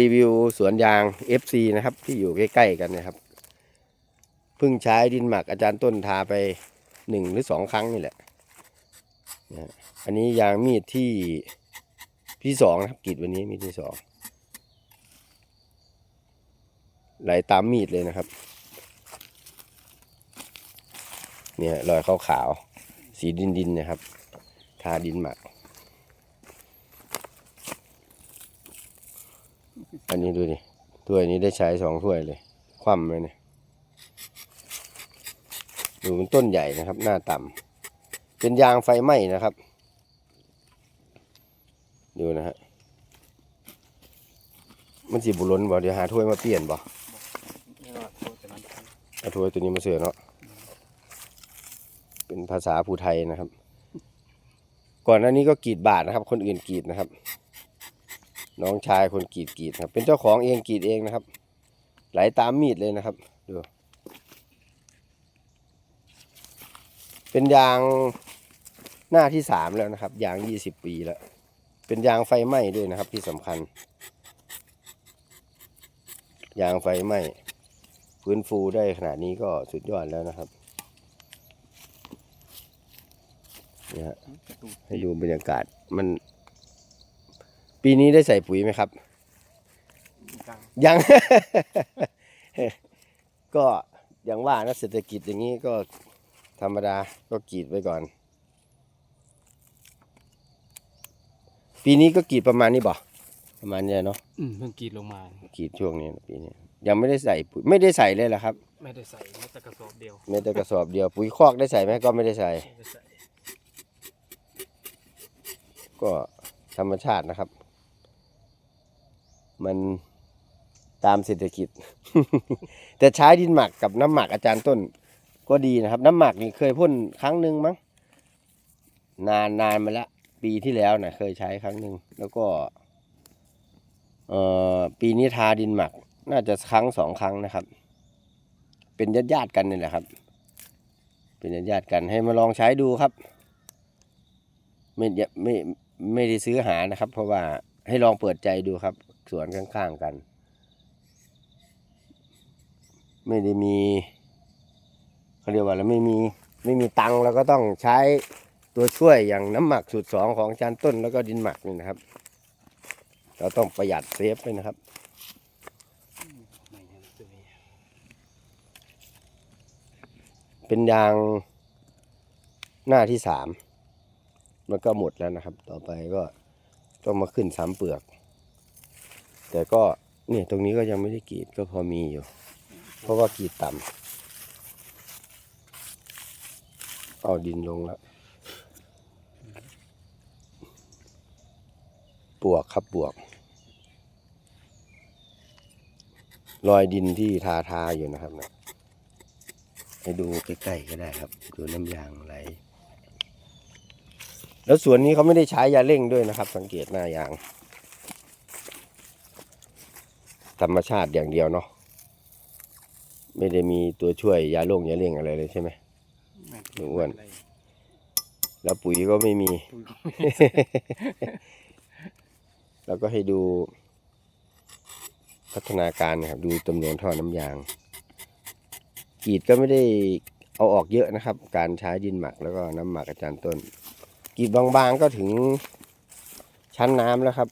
รีวิวสวนยาง FC นะครับ ที่อยู่ใกล้ๆกันนะครับเพิ่งใช้ดินหมักอาจารย์ต้นทาไปหนึ่งหรือสองครั้งนี่แหละนะอันนี้ยางมีดที่ที่สองนะครับกีดวันนี้มีดที่สองไหลตามมีดเลยนะครับ เนี่ยรอยขาวๆสีดินดินๆนะครับ ทาดินหมัก อันนี้ดูดิถ้วยนี้ได้ใช้สองถ้วยเลย คว่ำเลยเนี่ยดูมันต้นใหญ่นะครับ หน้าต่ำเป็นยางไฟไหม้นะครับ ดูนะฮะมันสีบุล้นบ่เดี๋ยวหาถ้วยมาเปลี่ยนบ่เอาถ้วยตัวนี้มาเสือเนาะเป็นภาษาภูไทยนะครับ ก่อนหน้านี้ก็กรีดบาทนะครับ คนอื่นกรีดนะครับ น้องชายคนกรีดกรีดครับ เป็นเจ้าของเองกรีดเองนะครับ ไหลตามมีดเลยนะครับดูเป็นยางหน้าที่สามแล้วนะครับ ยางยี่สิบปีแล้ว เป็นยางไฟไหม้ด้วยนะครับที่สำคัญ ยางไฟไหม้ฟื้นฟูได้ขนาดนี้ก็สุดยอดแล้วนะครับเนี่ยฮะให้ดูบรรยากาศมัน ปีนี้ได้ใส่ปุ๋ยไหมครับกลางยัง ก็อย่างว่านะเศรษฐกิจอย่างนี้ก็ธรรมดาก็กรีดไว้ก่อน ปีนี้ก็กรีดประมาณนี้บ่ประมาณเนี้ยเนาะอืมเพิ่งกรีดลงมากรีดช่วงนี้นะปีนี้ยังไม่ได้ใส่ปุ๋ยไม่ได้ใส่เลยเหรอครับ ไม่ได้ใส่แม้แต่กระสอบเดียวเม็ดแต่กระสอบเดียวปุ๋ยคอกได้ใส่ไหมก็ไม่ได้ใส่ ไม่ได้ใส่ ก็ธรรมชาตินะครับ มันตามเศรษฐกิจ แต่ใช้ดินหมักกับน้ำหมักอาจารย์ต้นก็ดีนะครับ น้ำหมักนี่เคยพ่นครั้งหนึ่งมั้งนานนานมาแล้วปีที่แล้วนะเคยใช้ครั้งหนึ่งแล้วก็เอ่อปีนี้ทาดินหมัก น่าจะครั้งสองครั้งนะครับ เป็นญาติญาติกันนี่แหละครับ เป็นญาติญาติกันให้มาลองใช้ดูครับ ไม่ไม่ไม่ได้ซื้อหานะครับ เพราะว่าให้ลองเปิดใจดูครับ สวนข้างๆกัน ไม่ได้มีเขาเรียกว่าแล้วไม่มีไม่มีตังค์เราก็ต้องใช้ตัวช่วยอย่างน้ำหมักสูตรสองของอาจารย์ต้นแล้วก็ดินหมักนี่นะครับ เราต้องประหยัดเซฟไปนะครับเป็นยางหน้าที่สามมันก็หมดแล้วนะครับ ต่อไปก็ต้องมาขึ้นสามเปลือก แต่ก็เนี่ยตรงนี้ก็ยังไม่ได้กรีดก็พอมีอยู่ เพราะว่ากรีดต่ำเอาดินลงแล้วปวกครับปวก รอยดินที่ทาทาอยู่นะครับนะให้ดูใกล้ๆก็ได้ครับ ดูน้ำยางไหล แล้วสวนนี้เขาไม่ได้ใช้ยาเร่งด้วยนะครับ สังเกตหน้ายาง ธรรมชาติอย่างเดียวเนาะไม่ได้มีตัวช่วยยาลงยาเร่งอะไรเลยใช่ไหมไม่หนูอ้วนะไรแล้วปุ๋ยก็ไม่มีปุ๋ยก็แล้วก็ให้ดู พัฒนาการนะครับดูจำนวนท่อน้ำยางกรีดก็ไม่ได้เอาออกเยอะนะครับ การใช้ดินหมักแล้วก็น้ำหมักอาจารย์ต้นกรีดบางๆก็ถึงชั้นน้ำแล้วครับ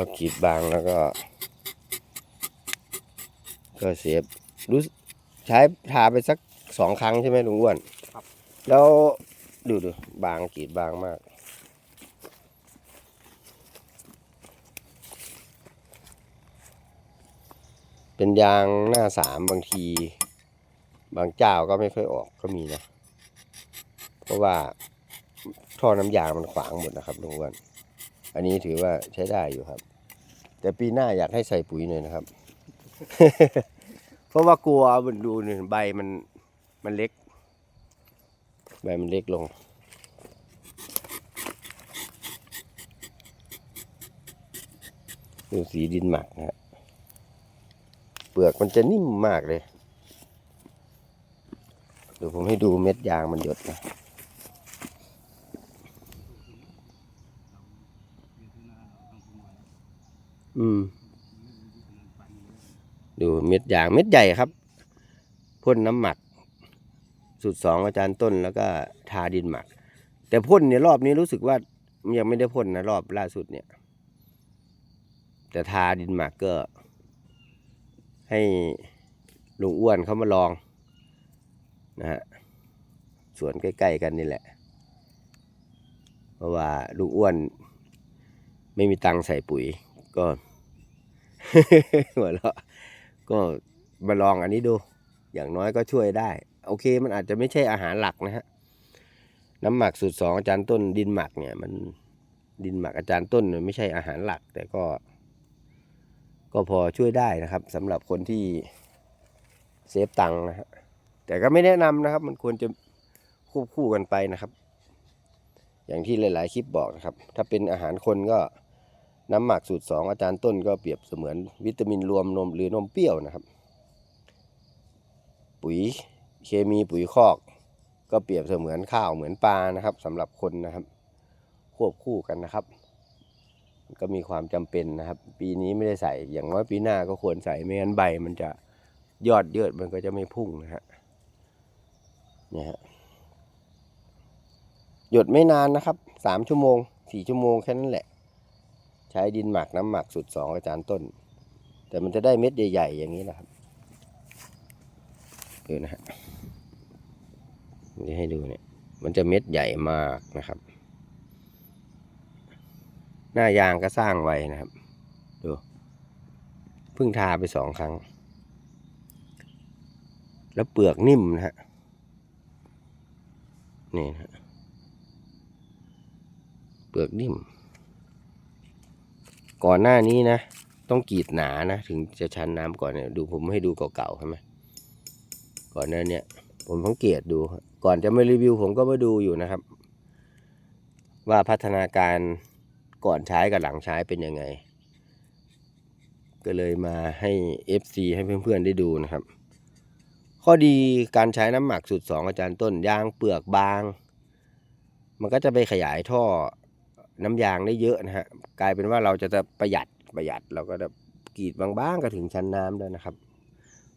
ก็กรีดบางแล้วก็ ก็เสียบรู้สึกใช้ทาไปสักสองครั้งใช่ไหมลุงอ้วนครับ แล้วดูดูบางกรีดบางมาก เป็นยางหน้าสามบางที บางเจ้าก็ไม่ค่อยออกก็มีนะ เพราะว่าท่อน้ำยางมันขวางหมดนะครับลุงอ้วน อันนี้ถือว่าใช้ได้อยู่ครับ แต่ปีหน้าอยากให้ใส่ปุ๋ยหน่อยนะครับ เพราะว่ากลัวมันดูนี่ใบมันมันเล็ก ใบมันเล็กลง ดูสีดินหมักนะฮะเปลือกมันจะนิ่มมากเลยเดี๋ยวผมให้ดูเม็ดยางมันหยดนะ อืม ดูเม็ดยางเม็ดใหญ่ครับ พ่นน้ำหมัก สูตรสองอาจารย์ต้นแล้วก็ทาดินหมัก แต่พ่นเนี่ยรอบนี้รู้สึกว่ายังไม่ได้พ่นนะรอบล่าสุดเนี่ย แต่ทาดินหมักก็ ให้ลุงอ้วนเขามาลองนะฮะสวนใกล้ๆกันนี่แหละ เพราะว่าลุงอ้วนไม่มีตังค์ใส่ปุ๋ยก็ หัวเราะก็มาลองอันนี้ดู อย่างน้อยก็ช่วยได้ โอเค มันอาจจะไม่ใช่อาหารหลักนะฮะ น้ำหมักสูตรสองอาจารย์ต้นดินหมักเนี่ย มันดินหมักอาจารย์ต้นมันไม่ใช่อาหารหลัก แต่ก็ ก็พอช่วยได้นะครับสำหรับคนที่เซฟตังค์นะฮะแต่ก็ไม่แนะนำนะครับ มันควรจะควบคู่กันไปนะครับ อย่างที่หลาย ๆ คลิปบอกนะครับ ถ้าเป็นอาหารคนก็ น้ำหมักสูตรสองอาจารย์ต้นก็เปรียบเสมือนวิตามินรวมนมหรือนมเปรี้ยวนะครับ ปุ๋ยเคมีปุ๋ยคอก ก็เปรียบเสมือนข้าวเหมือนปลานะครับสำหรับคนนะครับ ควบคู่กันนะครับ ก็มีความจำเป็นนะครับ ปีนี้ไม่ได้ใส่อย่างน้อยปีหน้าก็ควรใส่ไม่งั้นใบ มันจะยอดเยืดมันก็จะไม่พุ่งนะฮะเนี่ยฮะหยดไม่นานนะครับสามชั่วโมงสี่ชั่วโมงแค่นั้นแหละ ใช้ดินหมักน้ำหมักสูตรสองอาจารย์ต้น แต่มันจะได้เม็ดใหญ่ ๆ อย่างนี้นะครับดูนะฮะนี่ให้ดูเนี่ยมันจะเม็ดใหญ่มากนะครับ หน้ายางก็สร้างไว้นะครับดูเพิ่งทาไปสองครั้ง แล้วเปลือกนิ่มนะฮะนี่นะเปลือกนิ่ม ก่อนหน้านี้นะ ต้องกรีดหนานะ ถึงจะชันน้ำก่อนเนี่ยดูผมให้ดูเก่าๆใช่ไหมก่อนหน้านี้ผมสังเกตดู ก่อนจะมารีวิวผมก็มาดูอยู่นะครับ ว่าพัฒนาการก่อนใช้กับหลังใช้เป็นยังไง ก็เลยมาให้ FC ให้เพื่อนๆได้ดูนะครับ ข้อดีการใช้น้ำหมักสูตรสองอาจารย์ต้นยางเปลือกบาง มันก็จะไปขยายท่อ น้ำยางได้เยอะนะฮะกลายเป็นว่าเราจะประหยัดประหยัดเราก็จะกรีดบางๆก็ถึงชั้นน้ำได้วนะครับ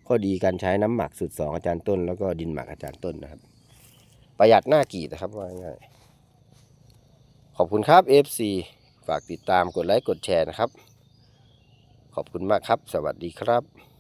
ข้อดีการใช้น้ำหมักสูตรสองอาจารย์ต้น แล้วก็ดินหมักอาจารย์ต้นนะครับ ประหยัดหน้ากรีดนะครับว่าง่ายๆขอบคุณครับ FC ฝากติดตามกดไลค์กดแชร์นะครับ ขอบคุณมากครับ สวัสดีครับ